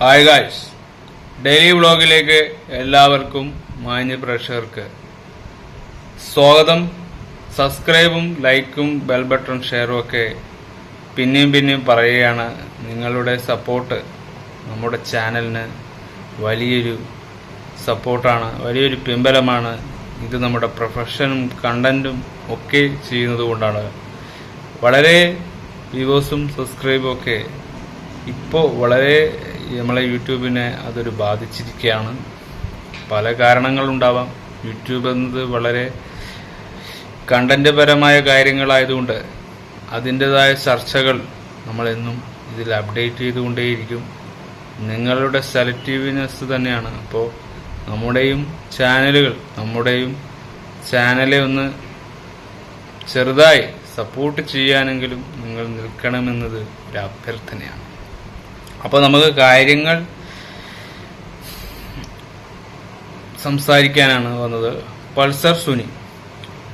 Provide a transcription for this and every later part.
Hi guys daily വ്ളോഗിലേക്ക് എല്ലാവർക്കും മാന്യ പ്രേക്ഷകർക്ക് സ്വാഗതം. സബ്സ്ക്രൈബും ലൈക്കും ബെൽ ബട്ടൺ ഷെയറും ഒക്കെ പിന്നെയും പിന്നെയും പറയുകയാണ് നിങ്ങളുടെ സപ്പോർട്ട് നമ്മുടെ ചാനലിന് വലിയൊരു സപ്പോർട്ടാണ് വലിയൊരു പിമ്പലമാണ് ഇത് നമ്മുടെ പ്രൊഫഷനും കണ്ടന്റും ഒക്കെ ചെയ്യുന്നത് കൊണ്ടാണ് വളരെ വ്യൂവേഴ്സും സബ്സ്ക്രൈബും ഒക്കെ ഇപ്പോൾ വളരെ നമ്മളെ യൂട്യൂബിനെ അതൊരു ബാധിച്ചിരിക്കുകയാണ് പല കാരണങ്ങളുണ്ടാവാം യൂട്യൂബ് എന്നത് വളരെ കണ്ടന്റ് പരമായ കാര്യങ്ങളായതുകൊണ്ട് അതിന്റെതായ ചർച്ചകൾ നമ്മളെന്നും ഇതിൽ അപ്ഡേറ്റ് ചെയ്തുകൊണ്ടേയിരിക്കും. നിങ്ങളുടെ സെലക്റ്റീവ്നെസ് തന്നെയാണ്. അപ്പോൾ നമ്മുടെയും ചാനലുകൾ നമ്മുടെയും ചാനലെ ഒന്ന് ചെറുതായി സപ്പോർട്ട് ചെയ്യാനെങ്കിലും നിങ്ങൾ നിൽക്കണമെന്നത് ഒരു അഭ്യർത്ഥനയാണ്. അപ്പോൾ നമുക്ക് കാര്യങ്ങൾ സംസാരിക്കാനാണ് വന്നത്. പൾസർ സുനി.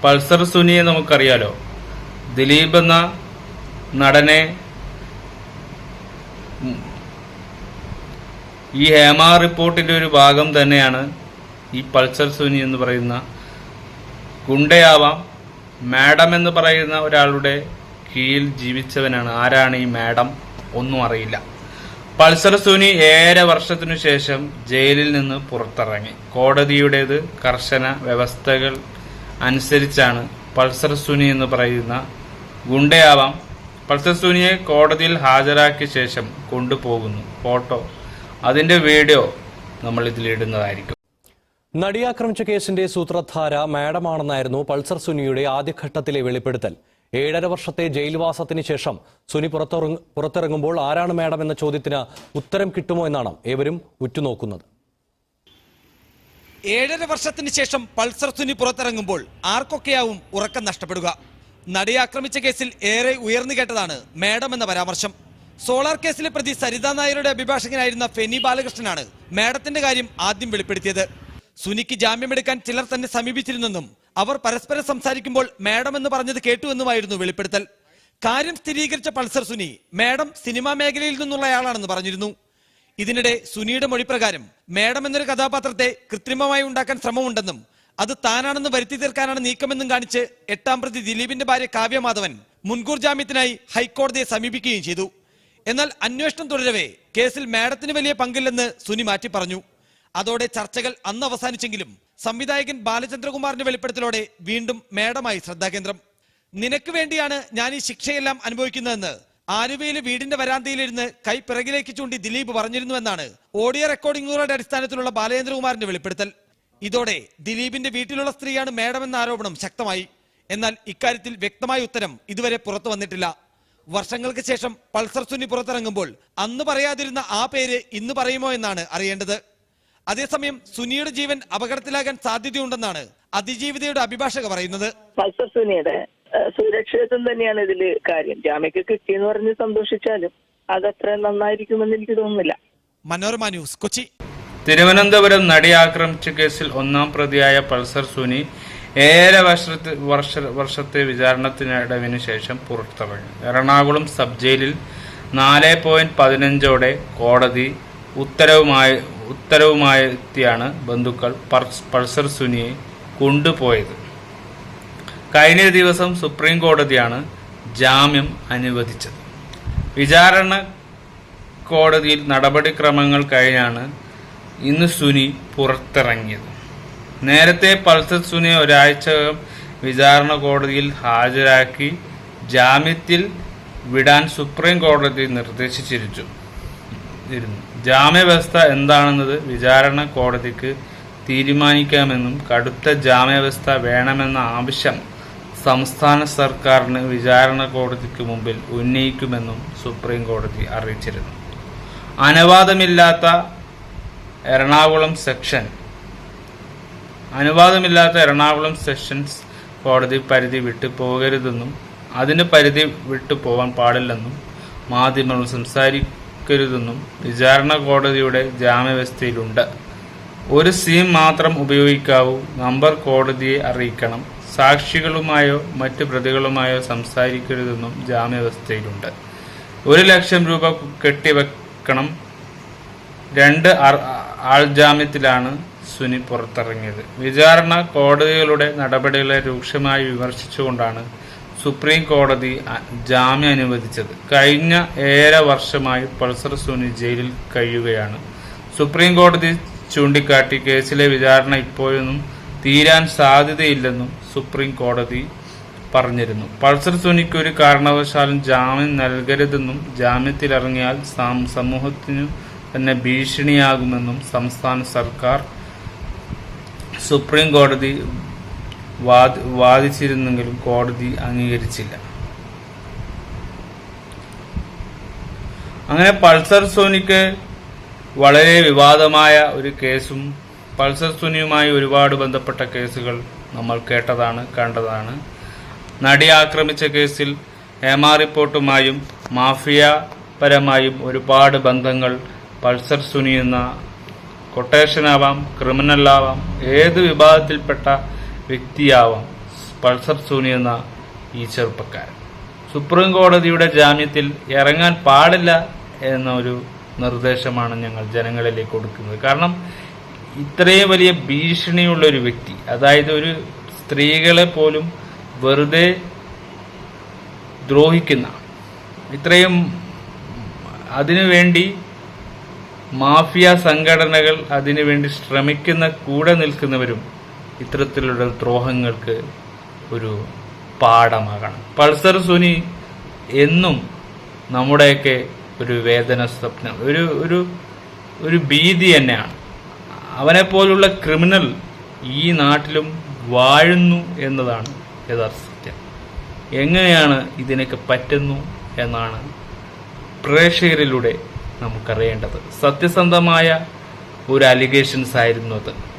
പൾസർ സുനിയെ നമുക്കറിയാലോ. ദിലീപ് എന്ന നടനെ ഈ ഹേമ റിപ്പോർട്ടിന്റെ ഒരു ഭാഗം തന്നെയാണ് ഈ പൾസർ സുനി എന്ന് പറയുന്ന ഗുണ്ടയാവാം മാഡം എന്ന് പറയുന്ന ഒരാളുടെ കീഴിൽ ജീവിച്ചവനാണ്. ആരാണ് ഈ മാഡം? ഒന്നും അറിയില്ല. പൾസർ സുനി ഏഴര വർഷത്തിനു ശേഷം ജയിലിൽ നിന്ന് പുറത്തിറങ്ങി. കോടതിയുടേത് കർശന വ്യവസ്ഥകൾ അനുസരിച്ചാണ് പൾസർ സുനി എന്ന് പറയുന്ന ഗുണ്ടയാവാം പൾസർ സുനിയെ കോടതിയിൽ ഹാജരാക്കിയ ശേഷം കൊണ്ടുപോകുന്നു. ഫോട്ടോ. അതിന്റെ വീഡിയോ നമ്മൾ ഇതിലിടുന്നതായിരിക്കും നടിയാക്രമിച്ച കേസിന്റെ സൂത്രധാര മാഡമാണെന്നായിരുന്നു പൾസർ സുനിയുടെ ആദ്യഘട്ടത്തിലെ വെളിപ്പെടുത്തൽ. ഏഴര വർഷത്തെ ജയിൽവാസത്തിന് ശേഷം സുനി പുറത്തിറങ്ങുമ്പോൾ ആരാണ് മാഡം എന്ന ചോദ്യത്തിന് ഉത്തരം കിട്ടുമോ എന്നാണ് ഏവരും ഉറ്റുനോക്കുന്നത്. ഏഴര വർഷത്തിന് ശേഷം പൾസർ സുനി പുറത്തിറങ്ങുമ്പോൾ ആർക്കൊക്കെയാവും ഉറക്കം നഷ്ടപ്പെടുക? നടിയാക്രമിച്ച കേസിൽ ഏറെ ഉയർന്നു കേട്ടതാണ് മാഡം എന്ന പരാമർശം. സോളാർ കേസിലെ പ്രതി സരിതാ നായരുടെ അഭിഭാഷകനായിരുന്ന ഫെനി ബാലകൃഷ്ണനാണ് മാഡത്തിന്റെ കാര്യം ആദ്യം വെളിപ്പെടുത്തിയത്. സുനിക്ക് ജാമ്യമെടുക്കാൻ ചിലർ തന്നെ സമീപിച്ചിരുന്നെന്നും അവർ പരസ്പരം സംസാരിക്കുമ്പോൾ മാഡം എന്ന് പറഞ്ഞത് കേട്ടുവെന്നുമായിരുന്നു വെളിപ്പെടുത്തൽ. കാര്യം സ്ഥിരീകരിച്ച പൾസർ സുനി മാഡം സിനിമാ മേഖലയിൽ നിന്നുള്ളയാളാണെന്ന് പറഞ്ഞിരുന്നു. ഇതിനിടെ സുനിയുടെ മൊഴിപ്രകാരം മാഡം എന്നൊരു കഥാപാത്രത്തെ കൃത്രിമമായി ഉണ്ടാക്കാൻ ശ്രമമുണ്ടെന്നും അത് താനാണെന്ന് വരുത്തി തീർക്കാനാണ് നീക്കമെന്നും കാണിച്ച് എട്ടാം പ്രതി ദിലീപിന്റെ ഭാര്യ കാവ്യമാധവൻ മുൻകൂർ ജാമ്യത്തിനായി ഹൈക്കോടതിയെ സമീപിക്കുകയും ചെയ്തു. എന്നാൽ അന്വേഷണം തുടരവേ കേസിൽ മാഡത്തിന് വലിയ പങ്കില്ലെന്ന് സുനി മാറ്റി പറഞ്ഞു. അതോടെ ചർച്ചകൾ അന്ന് അവസാനിച്ചെങ്കിലും സംവിധായകൻ ബാലചന്ദ്രകുമാറിന്റെ വെളിപ്പെടുത്തലോടെ വീണ്ടും മേഡമായി ശ്രദ്ധാകേന്ദ്രം. നിനക്ക് വേണ്ടിയാണ് ഞാൻ ഈ ശിക്ഷയെല്ലാം അനുഭവിക്കുന്നതെന്ന് ആലുവയിലെ വീടിന്റെ വരാന്തയിലിരുന്ന് കൈ പിറകിലേക്ക് ചൂണ്ടി ദിലീപ് പറഞ്ഞിരുന്നുവെന്നാണ് ഓഡിയോ റെക്കോർഡിംഗുകളുടെ അടിസ്ഥാനത്തിലുള്ള ബാലചന്ദ്രകുമാറിന്റെ വെളിപ്പെടുത്തൽ. ഇതോടെ ദിലീപിന്റെ വീട്ടിലുള്ള സ്ത്രീയാണ് മേഡം എന്ന ആരോപണം ശക്തമായി. എന്നാൽ ഇക്കാര്യത്തിൽ വ്യക്തമായ ഉത്തരം ഇതുവരെ പുറത്തു വന്നിട്ടില്ല. വർഷങ്ങൾക്ക് ശേഷം പൾസർ സുനി പുറത്തിറങ്ങുമ്പോൾ അന്ന് പറയാതിരുന്ന ആ പേര് ഇന്ന് പറയുമോ എന്നാണ് അറിയേണ്ടത്. അതേസമയം സുനിയുടെ ജീവൻ അപകടത്തിലാകാൻ സാധ്യതയുണ്ടെന്നാണ് അതിജീവിതയുടെ അഭിഭാഷക പറയുന്നത്. പൾസർ സുനിയുടെ സുരക്ഷിതത്വം തന്നെയാണ് ഇതിൽ കാര്യം. ജാമ്യക്ക് കിട്ടിയെന്ന് പറഞ്ഞ് സന്തോഷിച്ചാലും അതത്ര നന്നായിരിക്കുമെന്ന് എനിക്ക് തോന്നുന്നില്ല. മനോരമ ന്യൂസ് കൊച്ചി. തിരുവനന്തപുരം നടി ആക്രമിച്ച കേസിൽ ഒന്നാം പ്രതിയായ പൾസർ സുനി ഏഴര വർഷത്തെ വർഷ വർഷത്തെ വിചാരണത്തിനടവിന് ശേഷം പുറത്തിറങ്ങി എറണാകുളം സബ് ജയിലിൽ നാല് പോയിന്റ് പതിനഞ്ചോടെ കോടതി ഉത്തരവുമായി ഉത്തരവുമായെത്തിയാണ് ബന്ധുക്കൾ പൾസ്- പൾസർ സുനിയെ കൊണ്ടുപോയത്. കഴിഞ്ഞ ദിവസം സുപ്രീം കോടതിയാണ് ജാമ്യം അനുവദിച്ചത്. വിചാരണ കോടതിയിൽ നടപടിക്രമങ്ങൾ കഴിഞ്ഞാണ് ഇന്ന് സുനി പുറത്തിറങ്ങിയത്. നേരത്തെ പൾസർ സുനിയെ ഒരാഴ്ച വിചാരണ കോടതിയിൽ ഹാജരാക്കി ജാമ്യത്തിൽ വിടാൻ സുപ്രീം കോടതി നിർദ്ദേശിച്ചിരിച്ചു ഇരുന്നു ജാമ്യവ്യവസ്ഥ എന്താണെന്നത് വിചാരണ കോടതിക്ക് തീരുമാനിക്കാമെന്നും കടുത്ത ജാമ്യവ്യവസ്ഥ വേണമെന്ന ആവശ്യം സംസ്ഥാന സർക്കാരിന് വിചാരണ കോടതിക്ക് മുമ്പിൽ ഉന്നയിക്കുമെന്നും സുപ്രീം കോടതി അറിയിച്ചിരുന്നു. അനുവാദമില്ലാത്ത എറണാകുളം സെക്ഷൻ അനുവാദമില്ലാത്ത എറണാകുളം സെഷൻസ് കോടതി പരിധി വിട്ടു പോകരുതെന്നും അതിന് പരിധി വിട്ടു പോകാൻ പാടില്ലെന്നും മാധ്യമങ്ങൾ സംസാരിക്കരുതെന്നും വിചാരണ കോടതിയുടെ ജാമ്യവ്യവസ്ഥയിലുണ്ട് ഒരു സീം മാത്രം ഉപയോഗിക്കാവൂ നമ്പർ കോടതിയെ അറിയിക്കണം സാക്ഷികളുമായോ മറ്റ് പ്രതികളുമായോ സംസാരിക്കരുതെന്നും ജാമ്യവ്യവസ്ഥയിലുണ്ട് ഒരു ലക്ഷം രൂപ കെട്ടിവെക്കണം. രണ്ട് ആൾജാമ്യത്തിലാണ് സുനി പുറത്തിറങ്ങിയത്. വിചാരണ കോടതികളുടെ നടപടികളെ രൂക്ഷമായി വിമർശിച്ചുകൊണ്ടാണ് സുപ്രീം കോടതി ജാമ്യം അനുവദിച്ചത്. കഴിഞ്ഞ ഏറെ വർഷമായി പൾസർ സുനി ജയിലിൽ കഴിയുകയാണ്. സുപ്രീം കോടതി ചൂണ്ടിക്കാട്ടി കേസിലെ വിചാരണ ഇപ്പോഴൊന്നും തീരാൻ സാധ്യതയില്ലെന്നും സുപ്രീം കോടതി പറഞ്ഞിരുന്നു. പൾസർ സുനിക്ക് ഒരു കാരണവശാലും ജാമ്യം നൽകരുതെന്നും ജാമ്യത്തിലിറങ്ങിയാൽ സമൂഹത്തിനു തന്നെ ഭീഷണിയാകുമെന്നും സംസ്ഥാന സർക്കാർ സുപ്രീം കോടതി വാദ- വാദിച്ചിരുന്നെങ്കിലും കോടതി അംഗീകരിച്ചില്ല. അങ്ങനെ പൾസർ സോനിക്ക് വളരെ വിവാദമായ ഒരു കേസും പൾസർ സുനിയുമായി ഒരുപാട് ബന്ധപ്പെട്ട കേസുകൾ നമ്മൾ കേട്ടതാണ് കണ്ടതാണ്. നടി ആക്രമിച്ച കേസിൽ ഹേമ റിപ്പോർട്ടുമായും മാഫിയ പരമായും ഒരുപാട് ബന്ധങ്ങൾ പൾസർ സുനി എന്ന കൊട്ടേഷനാവാം ക്രിമിനലാവാം ഏത് വിഭാഗത്തിൽപ്പെട്ട വ്യക്തിയാവാം. പൾസർ സോണി എന്ന ഈ ചെറുപ്പക്കാരൻ. സുപ്രീം കോടതിയുടെ ജാമ്യത്തിൽ ഇറങ്ങാൻ പാടില്ല എന്നൊരു നിർദ്ദേശമാണ് ഞങ്ങൾ ജനങ്ങളിലേക്ക് കൊടുക്കുന്നത്. കാരണം ഇത്രയും വലിയ ഭീഷണിയുള്ള ഒരു വ്യക്തി അതായത് ഒരു സ്ത്രീകളെ പോലും വെറുതെ ദ്രോഹിക്കുന്ന ഇത്രയും അതിനുവേണ്ടി മാഫിയ സംഘടനകൾ അതിനുവേണ്ടി ശ്രമിക്കുന്ന കൂടെ നിൽക്കുന്നവരും ഇത്തരത്തിലുള്ള ദ്രോഹങ്ങൾക്ക് ഒരു പാഠമാകണം. പൾസർ സുനി എന്നും നമ്മുടെയൊക്കെ ഒരു വേദന സ്വപ്നം ഒരു ഒരു ഒരു ഭീതി തന്നെയാണ്. അവനെപ്പോലുള്ള ക്രിമിനൽ ഈ നാട്ടിലും വാഴുന്നു എന്നതാണ് യഥാർത്ഥ സത്യം. എങ്ങനെയാണ് ഇതിനൊക്കെ പറ്റുന്നു എന്നാണ് പ്രേക്ഷകരിലൂടെ നമുക്കറിയേണ്ടത്. സത്യസന്ധമായ ഒരു അലിഗേഷൻസ് ആയിരുന്നു അത്.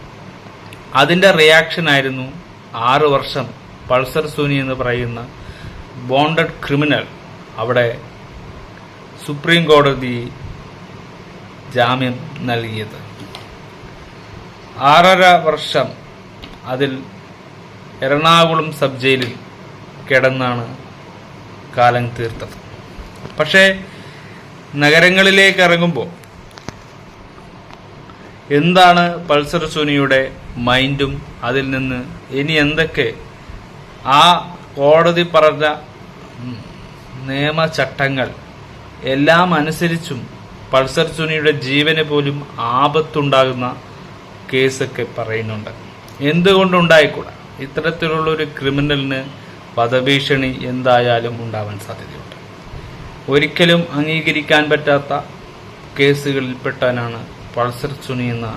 അതിന്റെ റിയാക്ഷൻ ആയിരുന്നു ആറ് വർഷം പൾസർ സോനി എന്ന് പറയുന്ന ബോണ്ടഡ് ക്രിമിനൽ അവിടെ സുപ്രീം കോടതി ജാമ്യം നൽകിയത്. ആറര വർഷം അതിൽ എറണാകുളം സബ് ജയിലിൽ കിടന്നാണ് കാലം തീർത്തത്. പക്ഷേ നഗരങ്ങളിലേക്ക് ഇറങ്ങുമ്പോൾ എന്താണ് പൾസർ സുനിയുടെ മൈൻഡും അതിൽ നിന്ന് ഇനി എന്തൊക്കെ? ആ കോടതി പറഞ്ഞ നിയമചട്ടങ്ങൾ എല്ലാം അനുസരിച്ചും പൾസർ സുനിയുടെ ജീവന് പോലും ആപത്തുണ്ടാകുന്ന കേസൊക്കെ പറയുന്നുണ്ട്. എന്തുകൊണ്ടുണ്ടായിക്കൂടാ? ഇത്തരത്തിലുള്ള ഒരു ക്രിമിനലിന് വധഭീഷണി എന്തായാലും ഉണ്ടാവാൻ സാധ്യതയുണ്ട്. ഒരിക്കലും അംഗീകരിക്കാൻ പറ്റാത്ത കേസുകളിൽപ്പെട്ടാണ് പൾസർ സുനി എന്ന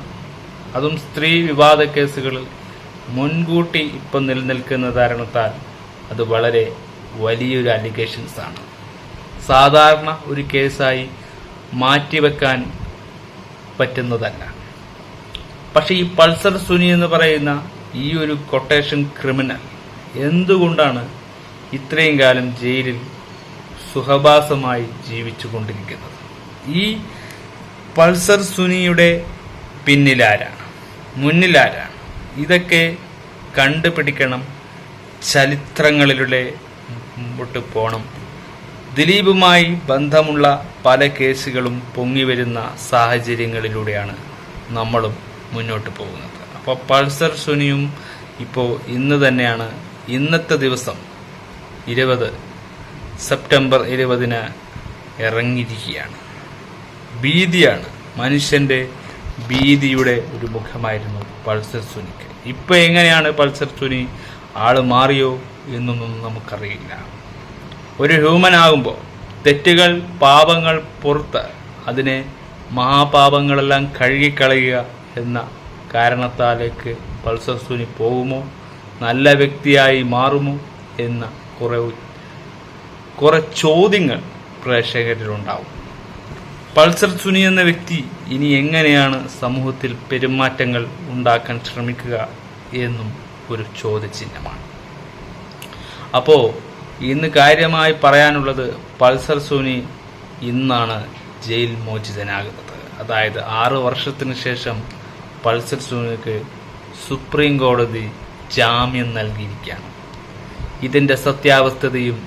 അതും സ്ത്രീ വിവാദ കേസുകളിൽ മുൻകൂട്ടി ഇപ്പം നിലനിൽക്കുന്ന കാരണത്താൽ അത് വളരെ വലിയൊരു അലിഗേഷൻസ് ആണ്. സാധാരണ ഒരു കേസായി മാറ്റിവെക്കാൻ പറ്റുന്നതല്ല. പക്ഷേ ഈ പൾസർ സുനി എന്ന് പറയുന്ന ഈ ഒരു കൊട്ടേഷൻ ക്രിമിനൽ എന്തുകൊണ്ടാണ് ഇത്രയും കാലം ജയിലിൽ സുഖഭാസമായി ജീവിച്ചു കൊണ്ടിരിക്കുന്നത് ഈ പൾസർ സുനിയുടെ പിന്നിലാരാണ്? മുന്നിലാരാണ്? ഇതൊക്കെ കണ്ടുപിടിക്കണം. ചരിത്രങ്ങളിലൂടെ മുമ്പോട്ട് പോകണം ദിലീപുമായി ബന്ധമുള്ള പല കേസുകളും പൊങ്ങിവരുന്ന സാഹചര്യങ്ങളിലൂടെയാണ് നമ്മളും മുന്നോട്ട് പോകുന്നത്. അപ്പോൾ പൾസർ സുനിയും ഇപ്പോൾ ഇന്ന് തന്നെയാണ് ഇന്നത്തെ ദിവസം ഇരുപത് സെപ്റ്റംബർ ഇരുപതിന് ഇറങ്ങിയിരിക്കുകയാണ്. ഭീതിയാണ്. മനുഷ്യന്റെ ഭീതിയുടെ ഒരു മുഖമായിരുന്നു പൾസർ സുനിക്ക്. ഇപ്പൊ എങ്ങനെയാണ് പൾസർ സുനി ആൾ മാറിയോ എന്നൊന്നും നമുക്കറിയില്ല. ഒരു ഹ്യൂമൻ ആകുമ്പോൾ തെറ്റുകൾ പാപങ്ങൾ പുറത്ത് അതിനെ മഹാപാപങ്ങളെല്ലാം കഴുകിക്കളയുക എന്ന കാരണത്താലേക്ക് പൾസർ സുനി പോകുമോ? നല്ല വ്യക്തിയായി മാറുമോ എന്ന കുറേ കുറെ ചോദ്യങ്ങൾ പ്രേക്ഷകരിലുണ്ടാവും. പൾസർ സുനി എന്ന വ്യക്തി ഇനി എങ്ങനെയാണ് സമൂഹത്തിൽ പെരുമാറ്റങ്ങൾ ഉണ്ടാക്കാൻ ശ്രമിക്കുക എന്നും ഒരു ചോദ്യചിഹ്നമാണ്. അപ്പോ ഇന്ന് കാര്യമായി പറയാനുള്ളത് പൾസർ സുനി ഇന്നാണ് ജയിൽ മോചിതനാകുന്നത്. അതായത് ആറ് വർഷത്തിന് ശേഷം പൾസർ സുനിക്ക് സുപ്രീം കോടതി ജാമ്യം നൽകിയിരിക്കുകയാണ്. ഇതിന്റെ സത്യാവസ്ഥതയും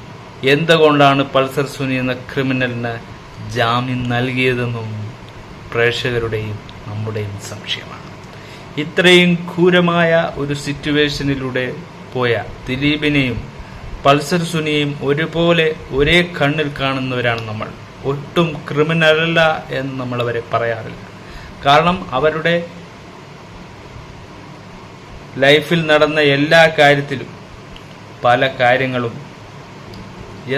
എന്തുകൊണ്ടാണ് പൾസർ സുനി എന്ന ക്രിമിനലിന് ജാമ്യം നൽകിയതെന്നും പ്രേക്ഷകരുടെയും നമ്മുടെയും സംശയമാണ്. ഇത്രയും ക്രൂരമായ ഒരു സിറ്റുവേഷനിലൂടെ പോയ ദിലീപിനെയും പൾസർ സുനിയും ഒരുപോലെ ഒരേ കണ്ണിൽ കാണുന്നവരാണ് നമ്മൾ. ഒട്ടും ക്രിമിനലല്ല എന്ന് നമ്മൾ അവരെ പറയാറില്ല. കാരണം അവരുടെ ലൈഫിൽ നടന്ന എല്ലാ കാര്യത്തിലും പല കാര്യങ്ങളും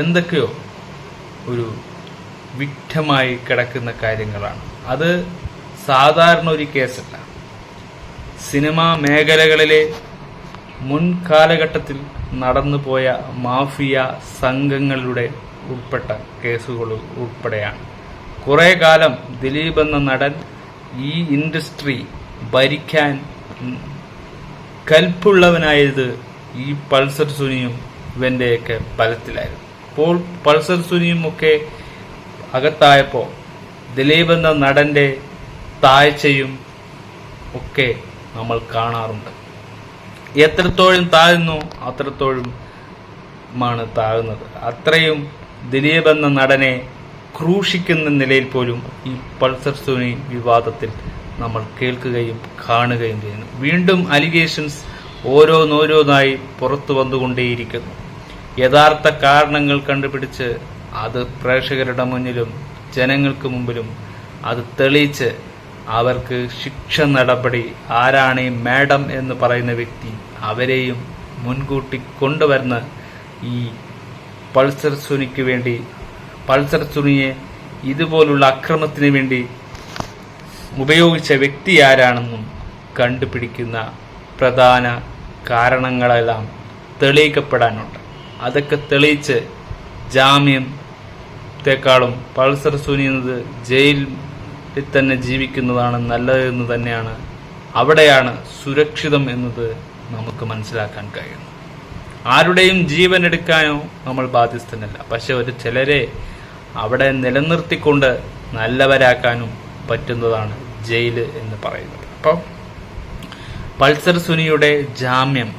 എന്തൊക്കെയോ ഒരു വിക്റ്റമായി കിടക്കുന്ന കാര്യങ്ങളാണ്. അത് സാധാരണ ഒരു കേസല്ല. സിനിമാ മേഖലകളിലെ മുൻകാലഘട്ടത്തിൽ നടന്നുപോയ മാഫിയ സംഘങ്ങളുടെ ഉൾപ്പെട്ട കേസുകൾ ഉൾപ്പെടെയാണ്. കുറേ കാലം ദിലീപ് എന്ന നടൻ ഈ ഇൻഡസ്ട്രി ഭരിക്കാൻ കൽപ്പുള്ളവനായത് ഈ പൾസർ സുനിയും ഇവന്റെയൊക്കെ ബലത്തിലായിരുന്നു. അപ്പോൾ പൾസർ സുനിയും ഒക്കെ അകത്തായപ്പോൾ ദിലീപ് എന്ന നടന്റെ താഴ്ചയും ഒക്കെ നമ്മൾ കാണാറുണ്ട്. എത്രത്തോളം താഴ്ന്നു അത്രത്തോളം മാണ് താഴ്ന്നത്. അത്രയും ദിലീപ് എന്ന നടനെ ക്രൂശിക്കുന്ന നിലയിൽ പോലും ഈ പൾസർ സുനി വിവാദത്തിൽ നമ്മൾ കേൾക്കുകയും കാണുകയും ചെയ്യുന്നു. വീണ്ടും അലിഗേഷൻസ് ഓരോന്നോരോന്നായി പുറത്തു വന്നുകൊണ്ടേയിരിക്കുന്നു. യഥാർത്ഥ കാരണങ്ങൾ കണ്ടുപിടിച്ച് അത് പ്രേക്ഷകരുടെ മുന്നിലും ജനങ്ങൾക്ക് മുമ്പിലും അത് തെളിയിച്ച് അവർക്ക് ശിക്ഷ നടപടി ആരാണ് ഈ മാഡം എന്ന് പറയുന്ന വ്യക്തി അവരെയും മുൻകൂട്ടി കൊണ്ടുവരുന്ന ഈ പൾസർ സുനിക്ക് വേണ്ടി പൾസർ സുനിയെ ഇതുപോലുള്ള അക്രമത്തിന് വേണ്ടി ഉപയോഗിച്ച വ്യക്തി ആരാണെന്നും കണ്ടുപിടിക്കുന്ന പ്രധാന കാരണങ്ങളെല്ലാം തെളിയിക്കപ്പെടാനുണ്ട്. അതൊക്കെ തെളിയിച്ച് ജാമ്യത്തെക്കാളും പൾസർ സുനി എന്നത് ജയിലിൽ തന്നെ ജീവിക്കുന്നതാണ് നല്ലതെന്ന് തന്നെയാണ്. അവിടെയാണ് സുരക്ഷിതം എന്നത് നമുക്ക് മനസ്സിലാക്കാൻ കഴിയുന്നത്. ആരുടെയും ജീവൻ എടുക്കാനോ നമ്മൾ ബാധ്യസ്ഥനല്ല. പക്ഷെ ഒരു ചിലരെ അവിടെ നിലനിർത്തിക്കൊണ്ട് നല്ലവരാക്കാനും പറ്റുന്നതാണ് ജയിൽ എന്ന് പറയുന്നത്. അപ്പം പൾസർ സുനിയുടെ ജാമ്യം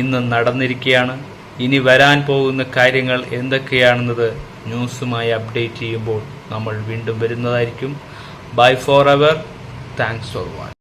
ഇന്ന് നടന്നിരിക്കുകയാണ്. ഇനി വരാൻ പോകുന്ന കാര്യങ്ങൾ എന്തൊക്കെയാണെന്നത് ന്യൂസുമായി അപ്ഡേറ്റ് ചെയ്യുമ്പോൾ നമ്മൾ വീണ്ടും വരുന്നതായിരിക്കും. Bye forever thanks for watch